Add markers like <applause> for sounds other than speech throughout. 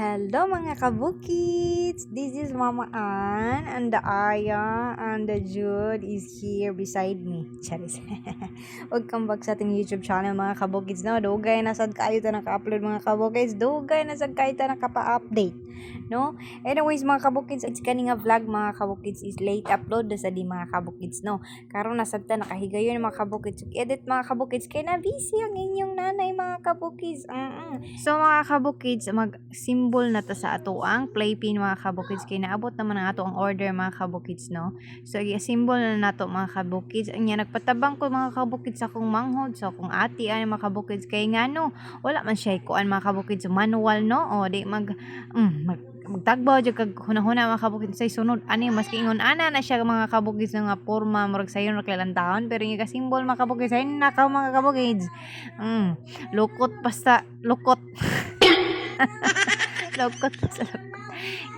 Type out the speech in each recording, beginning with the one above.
Hello mga kabukits! This is Mama Ann and the Aya and the Jude is here beside me. Charis. <laughs> Welcome back sa ating YouTube channel mga kabukits. No? Dugay na sad kayo ta naka-upload mga kabukits. Dugay na sad kayo ta nakapa-update. No? Anyways mga kabukits, it's kaning nga vlog mga kabukits is late upload na sa di mga kabukits. No? Karon na sad ta nakahigayon mga kabukits. Edit mga kabukits kay na busy ang inyong nanay mga kabukits. Mm-mm. So mga kabukids, mag-symbol na ta sa ato ang playpin mga kabukids. Kaya naabot naman ang ato ang order mga kabukids, no? So, symbol na nato mga kabukids. Anya, nagpatabang ko mga kabukids sa akong manghod, sa akong ati, ay mga kabukids. Kaya nga, no, wala man siya kuan mga kabukids. Manual, no? O, di mag, mm, mag magtagbaw jud kag hunahuna mga kabukid say sunod ani maski ingon ana na siya mga kabukid nga porma murag sayon ra kailan taon pero yung simbol mga kabukid say nakaw mga kabukid mm lukot basta lukot <coughs> <laughs> lukot sa lukot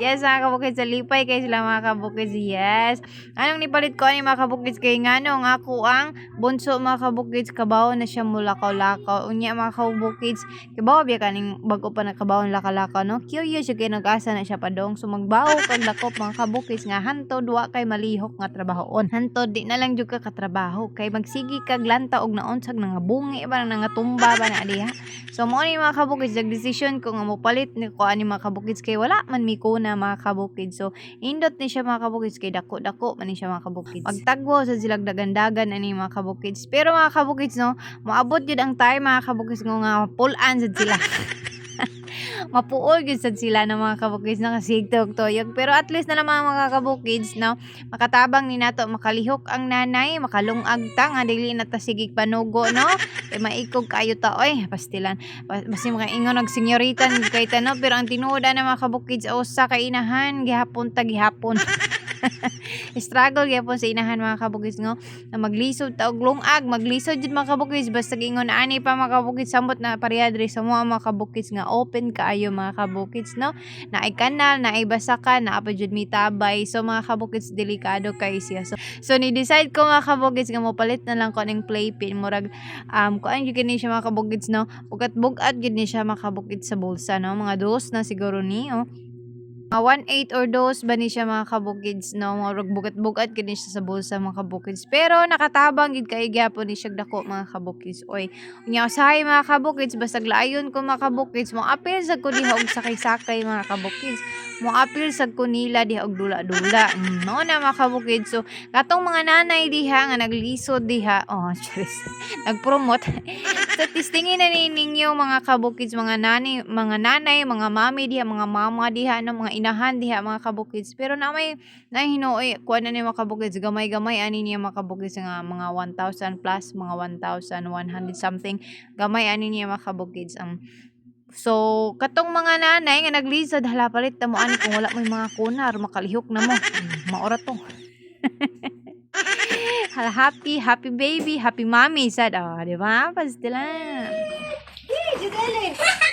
yes mga kabukid sa lipay kay sila mga kabukid yes. Anong nipalit ko ani mga kabukid kay nga ako ang bunso mga kabukid kabaw na siya mula lakaw unya mga kabukid kabaw biya kaning bago pa nakabaw laka-laka no? Curious yung kay nag-asa na siya padong so magbaw kag lakop mga kabukid nga hantod wa kay malihok nga trabahoon. Hantod di na lang jud ka katrabaho. Kay magsigi kag lanta og naunsag nga bungi ba nga tumba ba na diha So mo ni mga kabukids, nag-decision ko nga mopalit ni ko ani mga kabukids kay wala man mi kuna mga kabukids. So indot ni siya mga kabukids kay dako-dako man ni siya mga kabukids. Magtagwo sa silag dagandagan ani mga kabukids. Pero mga kabukids no, moabot jud ang time mga kabukids nga nga pull-an sad sila. <laughs> mapuol gyud sad sila ng mga kabukids na kasigtog toyog. Pero at least na lang mga, mga kabukids no? Makatabang ni nato makalihok ang nanay makalungag ta nga dili na ta sigig panugo no? <laughs> Kay maikog kayo ta oy pastilan. Ba- basi mga ingon og senyoritan kay ta no? Pero ang tinuod na mga kabukids usa ka inahan gihapon ta gihapon <laughs> <laughs> struggle gyapon sa inahan mga kabukids ngo na maglisod ta og lungag maglisod jud mga kabukids basta gingon ani pa mga kabukids samot na parehadre sa mga mga kabukids nga open kaayo mga kabukids no? Na ay kanal na ay basakan na pa jud mitabay. So mga kabukids delikado kay siya. So, so ni decide ko mga kabukids nga mopalit na lang ko ning playpin murag um kuan gyud ni siya mga kabukids no? Bugat bugat gyud ni siya mga kabukids sa bulsa no? Mga dos na siguro ni oh 1-8 or dos ba ni siya mga kabukids no? Mga bugat-bugat gini siya sa bulsa mga kabukids. Pero nakatabang gid kay gyapon ni siya dako mga kabukids. Oy unya usahay mga kabukids basta laayon ko mga kabukids. Mo apil sa ko diha og sakay-sakay mga kabukids. Mo apil sa ko nila diha og dula-dula. Mm, no na mga kabukids. So katong mga nanay diha nga naglisod diha oh <laughs> charis nagpromote. <laughs> Sa tistingin na ni ninyo mga kabukids mga nanay mga nanay mga mami diha mga mama diha no? Mga inahan diha mga kabukids pero na may na hinuoy kuan na ni mga kabukids gamay-gamay ani niya mga kabukids nga mga 1000 plus mga 1100 something gamay ani niya mga kabukids ang So, katong mga nanay nga naglisod hala palit ta mo ani kung wala may mga kunar makalihok na mo. Hmm, Maora to. <laughs> hala happy, happy baby, happy mommy sad. Oh, di ba? Pastila. Okay,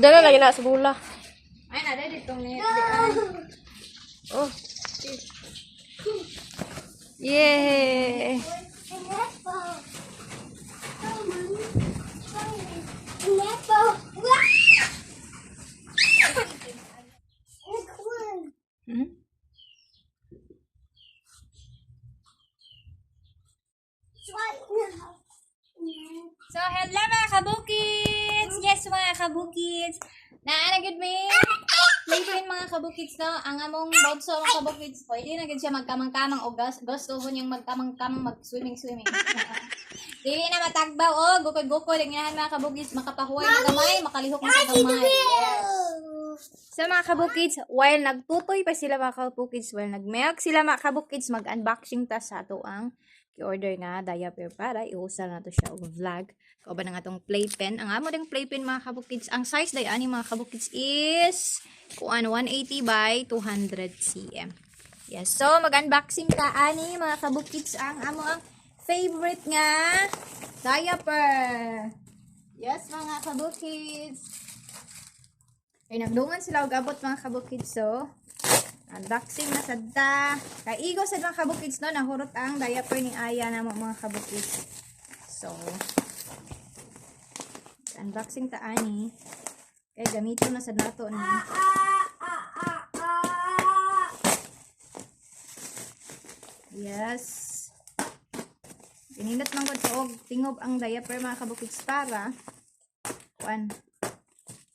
Sudah lah lagi nak sebulah. Main ada di tong Oh. Yeah. Nepo. Kabukids! Naanagid me? Lipin mga kabukids no? Ang among bonso mga kabukids. Pwede na gid siya magkamang-kamang o gas gusto ko niyang magkamang-kamang mag-swimming-swimming. <laughs> Dili na matagbaw o gukod-gukod ang inahan mga kabukids makapahuway ng gamay, makalihok na sa gamay. Yes. So mga kabukids, while nagtutoy pa sila mga kabukids, while nagmelk sila mga kabukids, mag-unboxing ta sa ato ang ki-order nga diaper para iusal na to siya og vlog. Kauban na nga tong playpen. Ang amo ding playpen mga kabukids, ang size day ani mga kabukids is kuan 180 by 200 cm. Yes, so mag-unboxing ka ani mga kabukids ang amo ang favorite nga diaper. Yes mga kabukids. Kay nagdungan sila og abot mga kabukid so Unboxing na sadta. Kay igo sa mga kabukids no, nahurot ang diaper ni Aya na mo mga kabukids. So, unboxing ta ani. Kay gamito na sa nato ni. Yes. Pininot man to og tingob ang diaper mga kabukids para kuan.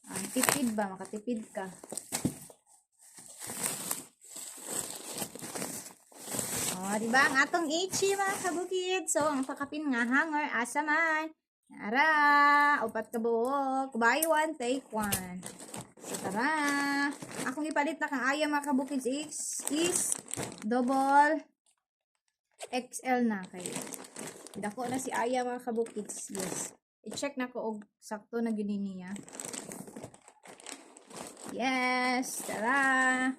Ah, tipid ba makatipid ka. Oh, di ba? Ang atong Ichi mga kabukid. So, ang pakapin nga hanger asa man. Ara, upat ka buok. Buy one, take one. So, tara. Akong ipalit na kang aya mga kabukid is, is double XL na kayo. Dako na si Aya mga kabukids. Yes. I-check na ko og sakto na gini niya. Yes, tara.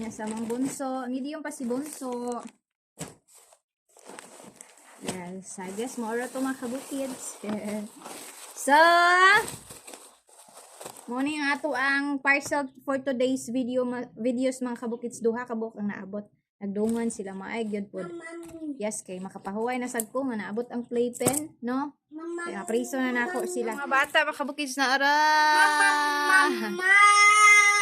Yan sa mga bunso. Medium pa si bunso. Yes, I guess more to mga kabukids. <laughs> so, muna yung ato ang parcel for today's video ma- videos mga kabukids. Duha kabuk ang naabot. Nagdungan sila maay gyud pod. Yes, kay makapahuway na sad ko nga naabot ang playpen, no? Kaya priso na nako sila. Mga bata, mga kabukids na ara.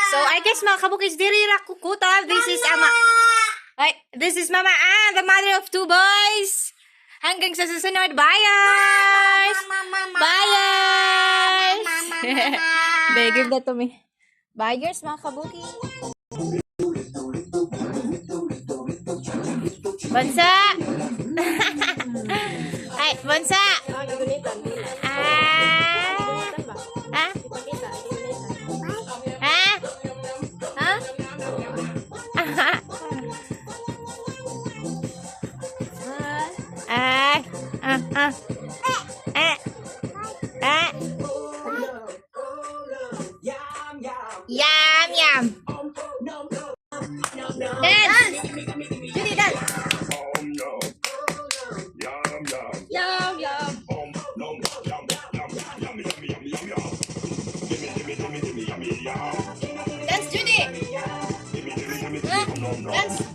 So, I guess mga kabukids, diri ra kukuta. This is ama. Ay, this is Mama Ann, the mother of two boys. Hanggang sa susunod, buyers! Buyers! Be, give that to me. Buyers, mga kabuki. Bansa! <laughs> Ay, bansa! Yum, yum. Dance. Judy, dance. Yum, yum. Dance, Judy. Huh? Dance.